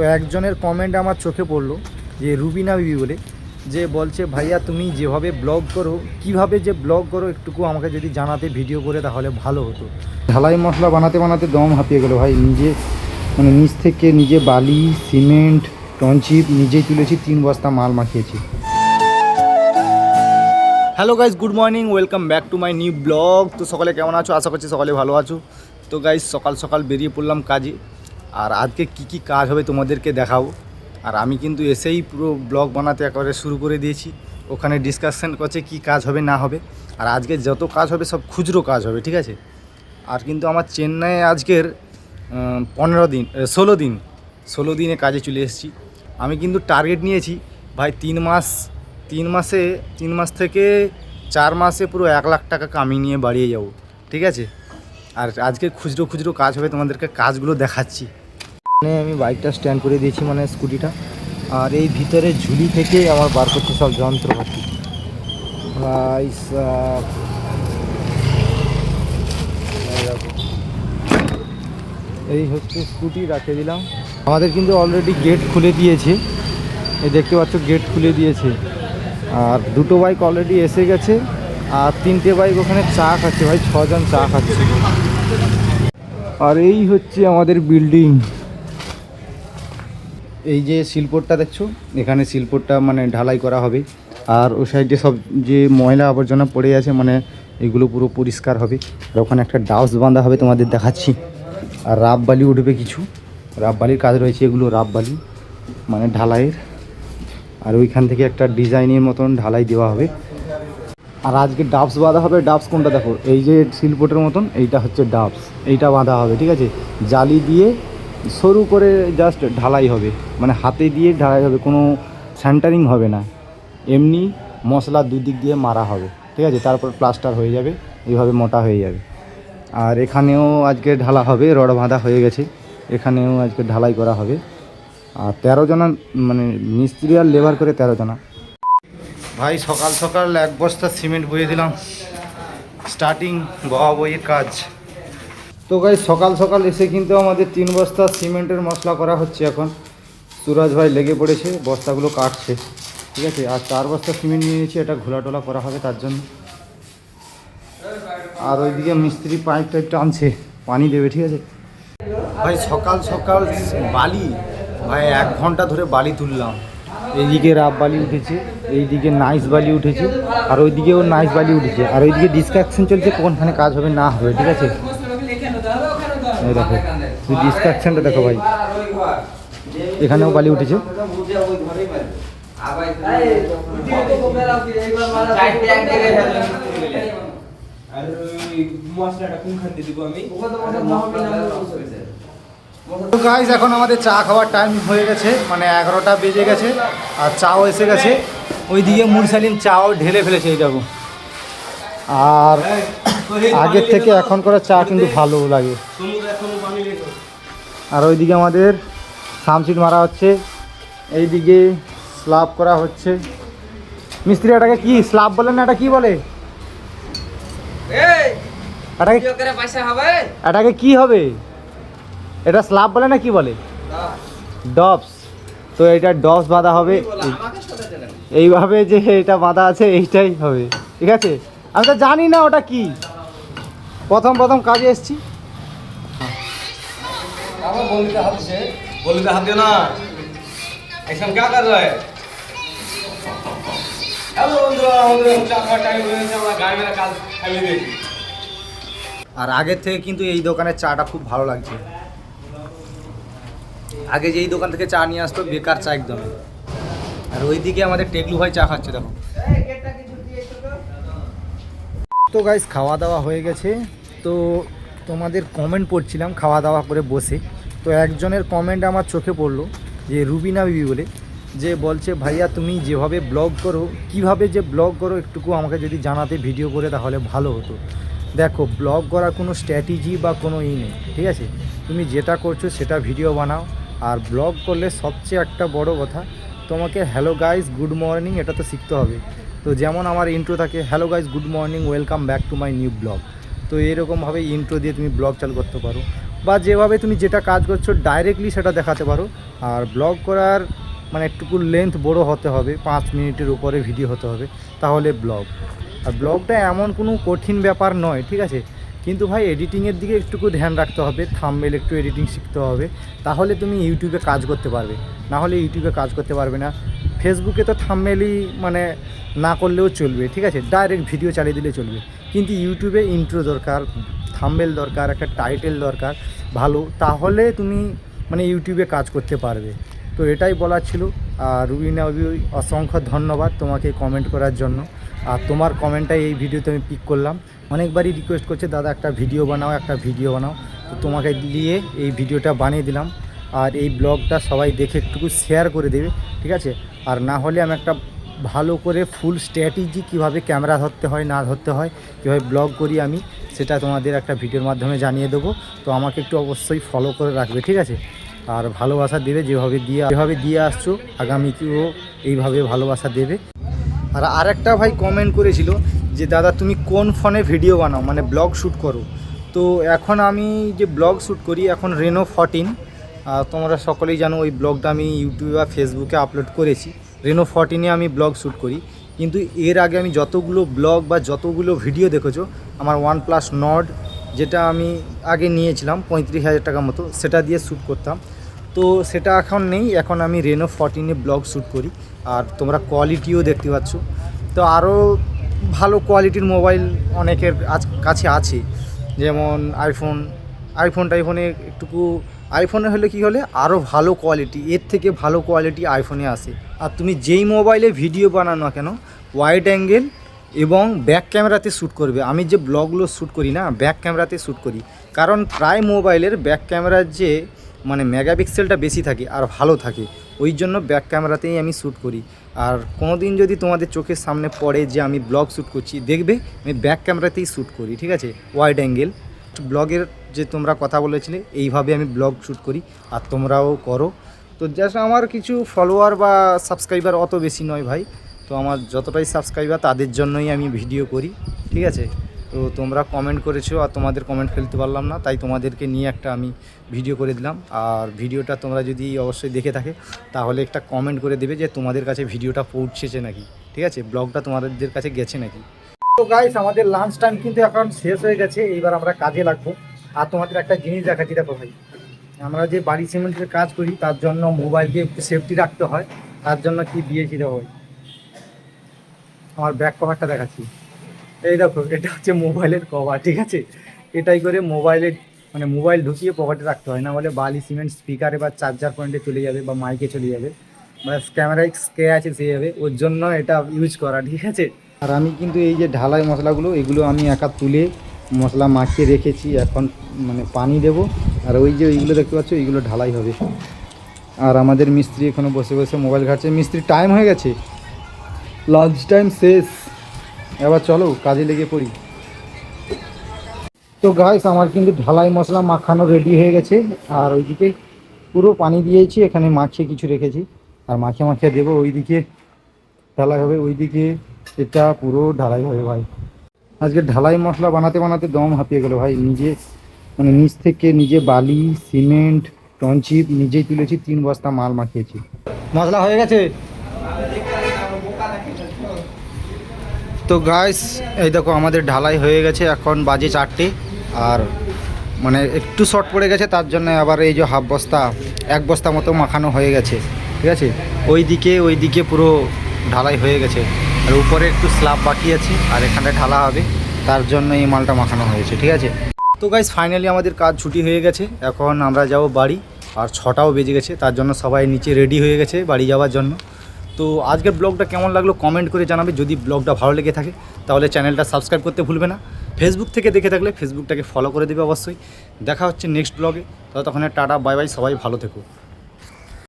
তো একজনের কমেন্ট আমার চোখে পড়ল যে রুবিনা বিবি বলে যে বলছে ভাইয়া তুমি যেভাবে ব্লগ করো কীভাবে যে ব্লগ করো একটুকু আমাকে যদি জানাতে ভিডিও করে তাহলে ভালো হতো। ঢালাই মশলা বানাতে বানাতে দম হাঁপিয়ে গেলো। ভাই নিজে মানে নিচ থেকে নিজে বালি সিমেন্ট টনচিপ নিজেই তুলেছি তিন বস্তা মাল মাখিয়েছি। Hello guys good morning welcome back to my new blog তো সকালে কেমন আছো? আশা করছি সকালে ভালো আছো। তো গাইজ সকাল সকাল বেরিয়ে পড়লাম কাজে। আর আজকে কি কি কাজ হবে তোমাদেরকে দেখাবো। আর আমি কিন্তু এসেই পুরো ব্লগ বানাতে একেবারে শুরু করে দিয়েছি। ওখানে ডিসকাশন করছে কি কাজ হবে, না হবে। আর আজকে যত কাজ হবে সব খুচরো কাজ হবে, ঠিক আছে? আর কিন্তু আমার চেন্নাইয়ে আজকের পনেরো দিন ষোলো দিন, ষোলো দিনে কাজে চলে এসেছি। আমি কিন্তু টার্গেট নিয়েছি। ভাই, তিন মাস, তিন মাসে, তিন মাস থেকে চার মাসে পুরো এক লাখ টাকা কামিয়ে নিয়ে বাড়িয়ে যাব, ঠিক আছে? আর আজকে খুচরো খুচরো কাজ হবে, তোমাদেরকে কাজগুলো দেখাচ্ছি। মানে আমি বাইকটা স্ট্যান্ড করে দিয়েছি মানে স্কুটিটা। আর এই ভিতরে ঝুলি থেকে আমার বার করছে সব যন্ত্রপাতি। এই হচ্ছে স্কুটি রাখে দিলাম। আমাদের কিন্তু অলরেডি গেট খুলে দিয়েছে। এই দেখতে পাচ্ছ গেট খুলে দিয়েছে। আর দুটো বাইক অলরেডি এসে গেছে। আর তিনটে বাইক ওখানে চা খাচ্ছে ভাই, ছজন চা খাচ্ছে আর এই হচ্ছে আমাদের বিল্ডিং এই যে শিলপোরটা দেখছ, এখানে শিলপোরটা মানে ঢালাই করা হবে। আর ওই সাইডে সব যে ময়লা আবর্জনা পড়ে আছে মানে এগুলো পুরো পরিষ্কার হবে। আর ওখানে একটা ডাউস বাঁধা হবে তোমাদের দেখাচ্ছি। আর রাব বালি উঠবে কিছু। রাব বালির কাজ রয়েছে এগুলো রাব বালি মানে ঢালাইয়ের। আর ওইখান থেকে একটা ডিজাইনের মতন ঢালাই দেওয়া হবে। আর আজকে ডাবস বাঁধা হবে। ডাবস কোনটা দেখো? এই যে শিলপোটের মতন, এইটা হচ্ছে ডাবস। এইটা বাঁধা হবে, ঠিক আছে? জালি দিয়ে সরু করে জাস্ট ঢালাই হবে। মানে হাতে দিয়ে ঢালাই হবে, কোনো স্যান্টারিং হবে না। এমনি মশলা দুদিক দিয়ে মারা হবে, ঠিক আছে? তারপর প্লাস্টার হয়ে যাবে, এইভাবে মোটা হয়ে যাবে। আর এখানেও আজকে ঢালা হবে, রড বাঁধা হয়ে গেছে। এখানেও আজকে ঢালাই করা হবে। আর তেরো জনা মানে মিস্ত্রি আর লেবার করে তেরো জনা। ভাই, সকাল সকাল এক বস্তা সিমেন্ট বয়ে দিলাম। স্টার্টিং বয়া বইয়ের কাজ। তো গাই সকাল সকাল এসে কিন্তু আমাদের তিন বস্তা সিমেন্টের মশলা করা হচ্ছে এখন। সুরাজ ভাই লেগে পড়েছে, বস্তাগুলো কাটছে, ঠিক আছে? আর চার বস্তা সিমেন্ট নিয়ে নিয়েছি, এটা ঘোলা টোলা করা হবে তার জন্য। আর ওইদিকে মিস্ত্রি পাইপ টাইপ টানছে পানি দেবে, ঠিক আছে? ভাই, সকাল সকাল বালি, ভাই, এক ঘণ্টা ধরে বালি তুললাম। এইদিকে রাব বালি উঠেছে, এইদিকে নাইস বালি উঠেছে, আর ওইদিকেও নাইস বালি উঠেছে। আর ওইদিকে ডিসকাকশন চলছে, কোনখানে কাজ হবে না হবে, ঠিক আছে? এই দেখো ডিসকাকশনটা দেখো ভাই। এখানেও বালি উঠেছে। গাইজ এখন আমাদের চা খাওয়ার টাইম হয়ে গেছে মানে এগারোটা বেজে গেছে আর চাও এসে গেছে। ওইদিকে মুরসালিম চাও ঢেলে ফেলেছে এই দেখো। আর আগের থেকে এখন করা চা কিন্তু ভালো লাগে। আর ওইদিকে আমাদের সামসিট মারা হচ্ছে। এইদিকে স্লাব করা হচ্ছে। মিস্ত্রি এটাকে কি স্লাব বলে না এটা কি বলে? এটাকে এটাকে কি হবে? এটা স্লাব বলে না কি বলে? ডবস। তো এটা ডবস বাঁধা হবে। এইভাবে যে এটা বাঁধা আছে এইটাই হবে। ঠিক আছে? আমি তো জানি না ওটা কি। প্রথম প্রথম কাজে এসছি। আমার বলিতে হাত দিছে। বলিতে হাত দিও না। হ্যালো বন্ধুরা আমাদের টাইম আমরা কাজ দিয়েছি। আর আগের থেকে কিন্তু এই দোকানের চাটা খুব ভালো লাগছে। আগে যেই দোকান থেকে চা নিয়ে আসতো বেকার চা একদম। আর ওই দিকে আমাদের টেকলু ভাই চা খাচ্ছে দেখো। তো গাইস খাওয়া দাওয়া হয়ে গেছে। তো তোমাদের কমেন্ট পড়ছিলাম খাওয়া দাওয়া করে বসে। তো একজনের কমেন্ট আমার চোখে পড়ল, যে রুবিনা বিবি বলে, যে বলছে, ভাইয়া, তুমি যেভাবে ব্লগ করো, কীভাবে যে ব্লগ করো, একটুকু আমাকে যদি জানাতে ভিডিও করে, তাহলে ভালো হতো। দেখো ব্লগ করার কোনো স্ট্র্যাটেজি বা কোনো ই নেই, ঠিক আছে? তুমি যেটা করছ, সেটা ভিডিও বানাও। আর ব্লগ করলে সবচেয়ে একটা বড় কথা, তোমাকে হ্যালো গাইজ গুড মর্নিং এটা তো শিখতে হবে। তো যেমন আমার ইন্ট্রো থাকে hello guys good morning welcome back to my new blog তো এরকমভাবে ইন্ট্রো দিয়ে তুমি ব্লগ চালু করতে পারো। বা যেভাবে তুমি যেটা কাজ করছ ডাইরেক্টলি সেটা দেখাতে পারো। আর ব্লগ করার মানে একটুকু লেন্থ বড় হতে হবে, পাঁচ মিনিটের উপরে ভিডিও হতে হবে, তাহলে ব্লগ আর ব্লগটা এমন কোনো কঠিন ব্যাপার নয়, ঠিক আছে? কিন্তু ভাই এডিটিংয়ের দিকে একটুকু ধ্যান রাখতে হবে থামমেল একটু এডিটিং শিখতে হবে, তাহলে তুমি ইউটিউবে কাজ করতে পারবে। না হলে ইউটিউবে কাজ করতে পারবে না। ফেসবুকে তো থামমেলই মানে না করলেও চলবে, ঠিক আছে? ডাইরেক্ট ভিডিও চালিয়ে দিলে চলবে। কিন্তু ইউটিউবে ইন্ট্রো দরকার থামবেল দরকার, একটা টাইটেল দরকার, ভালো, তাহলে তুমি মানে ইউটিউবে কাজ করতে পারবে। তো এটাই বলার ছিল। আর রুবিনা অবি, অসংখ্য ধন্যবাদ তোমাকে কমেন্ট করার জন্য। আর তোমার কমেন্টটাই এই ভিডিওতে আমি পিক করলাম। অনেকবারই রিকোয়েস্ট করছে, দাদা, একটা ভিডিও বানাও, একটা ভিডিও বানাও। তো তোমাকে দিয়ে এই ভিডিওটা বানিয়ে দিলাম। আর এই ব্লগটা সবাই দেখে একটুকু শেয়ার করে দেবে, ঠিক আছে? আর না হলে আমি একটা ভালো করে ফুল স্ট্র্যাটেজি কীভাবে ক্যামেরা ধরতে হয়, না ধরতে হয়, কীভাবে ব্লগ করি আমি, সেটা তোমাদের একটা ভিডিওর মাধ্যমে জানিয়ে দেবো। তো আমাকে একটু অবশ্যই ফলো করে রাখবে, ঠিক আছে? আর ভালোবাসা দেবে যেভাবে দিয়ে যেভাবে দিয়ে আসছো, আগামীতেও এইভাবে ভালোবাসা দেবে। আর আরেকটা ভাই কমেন্ট করেছিল যে, দাদা, তুমি কোন ফোনে ভিডিও বানাও? মানে ব্লগ শ্যুট করো? তো এখন আমি যে ব্লগ শ্যুট করি, এখন রেনো ফরটিন তোমরা সকলেই জানো ওই ব্লগটা আমি ইউটিউবে বা ফেসবুকে আপলোড করেছি। রেনো ফরটিনে আমি ব্লগ শ্যুট করি। কিন্তু এর আগে আমি যতগুলো ব্লগ বা যতগুলো ভিডিও দেখেছ, আমার ওয়ান প্লাস নড যেটা আমি আগে নিয়েছিলাম, পঁয়ত্রিশ হাজার টাকা মতো, সেটা দিয়ে শ্যুট করতাম। তো সেটা এখন নেই, এখন আমি রেনো ফর্টিনে ব্লগ শ্যুট করি। আর তোমরা কোয়ালিটিও দেখতে পাচ্ছ। তো আরও ভালো কোয়ালিটির মোবাইল অনেকের কাছে আছে। যেমন আইফোন আইফোন টাইফোনে একটুকু আইফোনে হলে কি হলে? আরও ভালো কোয়ালিটি এর থেকে ভালো কোয়ালিটি আইফোনে আসে। আর তুমি যেই মোবাইলে ভিডিও বানানো কেন ওয়াইড অ্যাঙ্গেল এবং ব্যাক ক্যামেরাতে শ্যুট করবে। আমি যে ব্লগগুলো শ্যুট করি না ব্যাক ক্যামেরাতে শ্যুট করি। কারণ প্রায় মোবাইলের ব্যাক ক্যামেরার যে মানে মেগাপিক্সেলটা বেশি থাকে আর ভালো থাকে, ওই জন্য ব্যাক ক্যামেরাতেই আমি শ্যুট করি। আর কোনো দিন যদি তোমাদের চোখের সামনে পড়ে যে আমি ব্লগ শ্যুট করছি, দেখবে আমি ব্যাক ক্যামেরাতেই শ্যুট করি, ঠিক আছে? ওয়াইড অ্যাঙ্গেল ব্লগের যে তোমরা কথা বলেছিলে, এইভাবে আমি ব্লগ শ্যুট করি, আর তোমরাও করো। তো জাস্ট আমার কিছু ফলোয়ার বা সাবস্ক্রাইবার অত বেশি নয় ভাই। তো আমার যতটাই সাবস্ক্রাইবার তাদের জন্যই আমি ভিডিও করি, ঠিক আছে? তো তোমরা কমেন্ট করেছ, আর তোমাদের কমেন্ট ফেলতে পারলাম না, তাই তোমাদেরকে নিয়ে একটা আমি ভিডিও করে দিলাম। আর ভিডিওটা তোমরা যদি অবশ্যই দেখে থাকে, তাহলে একটা কমেন্ট করে দেবে যে তোমাদের কাছে ভিডিওটা পৌঁছেছে নাকি, ঠিক আছে? ব্লগটা তোমাদের কাছে গেছে নাকি? তো গাইস আমাদের লাঞ্চ টাইম কিন্তু এখন শেষ হয়ে গেছে, এইবার আমরা কাজে লাগবো। আর তোমাদের একটা জিনিস দেখাচ্ছি, দেখো ভাই। আমরা যে বাড়ি সিমেন্টের কাজ করি, তার জন্য মোবাইলকে সেফটি রাখতে হয়। তার জন্য কি দিয়েছি দেখো ভাই। আমার ব্যাক কভারটা দেখাচ্ছি। এই দেখো, এটা হচ্ছে মোবাইলের কভার ঠিক আছে? এটাই করে মোবাইলের মানে মোবাইল ঢুকিয়ে পকেটে রাখতে হয়। না বলে বালি সিমেন্ট স্পিকারে বা চার্জার পয়েন্টে চলে যাবে বা মাইকে চলে যাবে। বা ক্যামেরায় স্কে আছে, সে যাবে। ওর জন্য এটা ইউজ করা, ঠিক আছে? আর আমি কিন্তু এই যে ঢালাই মশলাগুলো, এগুলো আমি একা তুলে মশলা মাখিয়ে রেখেছি, এখন মানে পানি দেব। আর ওই যে ওইগুলো দেখতে পাচ্ছ, এইগুলো ঢালাই হবে। আর আমাদের মিস্ত্রি এখানে বসে বসে মোবাইল ঘাটছে। মিস্ত্রি টাইম হয়ে গেছে। লাঞ্চ টাইম শেষ। এবার চলো, কাজে লেগে পড়ি। তো গাইস আমার কিন্তু ঢালাই মশলা মাখানো রেডি হয়ে গেছে। আর ওইদিকে পুরো পানি দিয়েছি, এখানে মাখিয়ে কিছু রেখেছি। আর মাখিয়ে মাখিয়ে দেবো, ওইদিকে ঢালাই হবে, ওইদিকে এটা পুরো ঢালাই হবে ভাই। আজকে ঢালাই মশলা বানাতে বানাতে দম হাঁপিয়ে গেল ভাই নিজে মানে নিচ থেকে নিজে বালি সিমেন্ট টনচিপ নিজেই তুলেছি তিন বস্তা মাল মাখিয়েছি। মশলা হয়ে গেছে? তো গাইস এই দেখো আমাদের ঢালাই হয়ে গেছে এখন বাজে চারটে আর মানে একটু শর্ট পড়ে গেছে তার জন্য আবার এই যে হাফ বস্তা এক বস্তা মতো মাখানো হয়ে গেছে ঠিক আছে? ওই দিকে ওই দিকে পুরো ঢালাই হয়ে গেছে। আর উপরে একটু স্ল্যাব বাকি আছে, আর এখানে ঢালা হবে। তার জন্য এই মালটা মাখানো হয়েছে, ঠিক আছে? তো গাইস ফাইনালি আমাদের কাজ ছুটি হয়ে গেছে। এখন আমরা যাব বাড়ি, আর ছটাও বেজে গেছে, তার জন্য সবাই নিচে রেডি হয়ে গেছে বাড়ি যাওয়ার জন্য। তো আজকের ব্লগটা কেমন লাগল কমেন্ট করে জানাবে, যদি ব্লগটা ভালো লেগে থাকে, তাহলে চ্যানেলটা সাবস্ক্রাইব করতে ভুলবে না। ফেসবুক থেকে দেখে থাকলে ফেসবুকটাকে ফলো করে দেবে অবশ্যই। দেখা হচ্ছে নেক্সট ব্লগে ততক্ষণে টাটা বাই বাই সবাই ভালো থেকো।